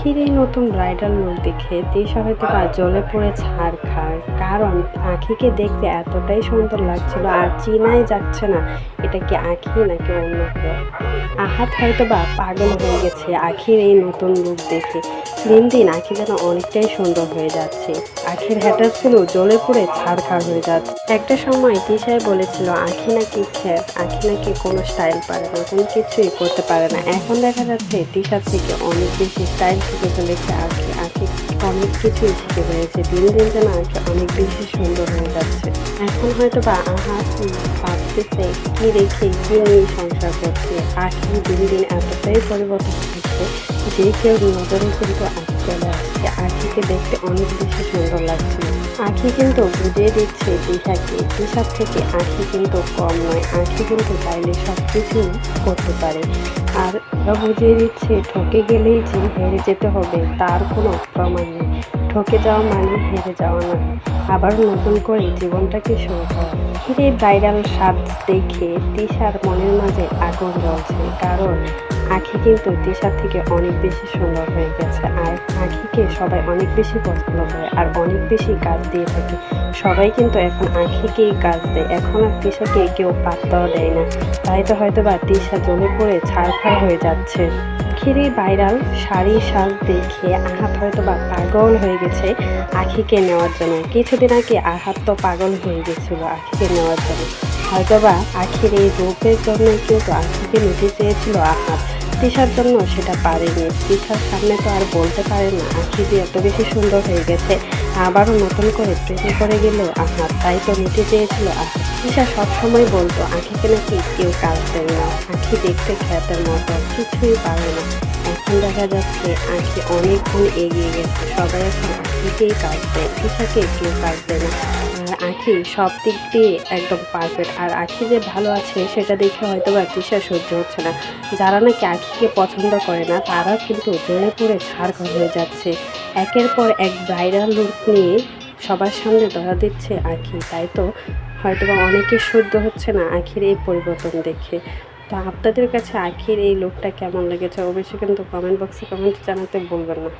আখির এই নতুন ব্রাইডাল লুক দেখে দেশ হয়তো বা জলে পড়ে ছাড় খার কারণ আখিকে দেখতে এতটাই সুন্দর লাগছিল আর চিনাই যাচ্ছে না। এটা কি আখি নাকি অন্য কেউ? আহাত হয়তো বা পাগল হয়ে গেছে আখির এই নতুন লুক দেখে। দিন দিন আখি যেন অনেকটাই সুন্দর হয়ে যাচ্ছে। আখির হ্যাটাসগুলো জ্বলে পড়ে ছাড় খাড় হয়ে যাচ্ছে। একটা সময় তিশায় বলেছিল, আখি নাকি খ্যাত আখি নাকি কোনো স্টাইল পারে না, কোনো কিছুই করতে পারে না। এখন দেখা যাচ্ছে তিশা থেকে অনেক বেশি স্টাইল শিখে ফেলেছে আখি। আখি অনেক কিছুই শিখে ফেলেছে। দিন দিন যেন আখি অনেক বেশি সুন্দর হয়ে যাচ্ছে। এখন হয়তো বা আহা ভাবতেছে, কি রেখে কি নিয়ে সংসার করছে? আখি দিন দিন এতটাই পরিবর্তন হচ্ছে যে কেউ নজরে কিন্তু আখি চলে আসছে। দেখতে অনেক বেশি সুন্দর লাগছে। আখি কিন্তু বুঝিয়ে দিচ্ছে দিশাকে। দিশার থেকে আখি কিন্তু কম নয়। আখি কিন্তু চাইলে সব কিছুই করতে পারে। আর ওরা বুঝিয়ে দিচ্ছে, ঠকে গেলেই যে হেরে যেতে হবে। তার কোনো প্রমাণ নেই। ঠকে যাওয়া মানে হেরে যাওয়া নয়। আবার নতুন করে জীবনটাকে শুরু করা ফিরে ভাইরাল স্বাদ দেখে তিশার মনের মাঝে আগুন জ্বলছে। কারণ আখি কিন্তু তিশার থেকে অনেক বেশি সুন্দর হয়ে গেছে। আর আখিকে সবাই অনেক বেশি পছন্দ করে আর অনেক বেশি কাজ দিয়ে থাকে। সবাই কিন্তু এখন আখিকেই কাজ দেয়। এখন আর তিশাকে কেউ পাত্তাও দেয় না। তাই তো হয়তো বা তিশা জ্বলে পড়ে ছাড়খাড় হয়ে যাচ্ছে। আখিরই ভাইরাল শাড়ি সাজ দেখে আহাত হয়তো বা পাগল হয়ে গেছে আখিকে নেওয়ার জন্য। কিছুদিন আগে আহাত তো পাগল হয়ে গেছিল আখিকে নেওয়ার জন্য। হয়তো বা আখির এই রূপের জন্যই কিন্তু আখিকে নিতে চেয়েছিল আহাত। তিশার জন্য সেটা পারেনি। তিশার সামনে তো আর বলতে পারে না আখি যে এত বেশি সুন্দর হয়ে গেছে, আবারও নতুন করে প্রেমে করে গেল আহাত তাই তো নিতে চেয়েছিল আহাত তিশা সবসময় বলতো, আখিকে নাকি কেউ কাজ না, আখি দেখতে খ্যাতের মতো, কিছুই পারে না। এখন দেখা যাচ্ছে আখি অনেকক্ষণ এগিয়ে গেছে, সবাই এখন আখিকেই কাজ তিশাকে কেউ কাজ না। আর আখি সব দিক দিয়ে একদম পারফেক্ট আর আখি যে ভালো আছে, সেটা দেখে হয়তো বা তিশা সহ্য হচ্ছে না। যারা নাকি আখিকে পছন্দ করে না তারা কিন্তু জ্বলে পড়ে ছাড় হয়ে যাচ্ছে। একের পর এক ব্রাইডাল লুক নিয়ে সবার সামনে ধরা দিচ্ছে আখি। তাই তো হয়তো বা অনেকে সহ্য হচ্ছে না আখির এই পরিবর্তন দেখে। তো আপনাদের কাছে আখির এই লোকটা কেমন লেগেছে? অবশ্যই কিন্তু কমেন্ট বক্সে কমেন্ট জানাতে বলবেন না।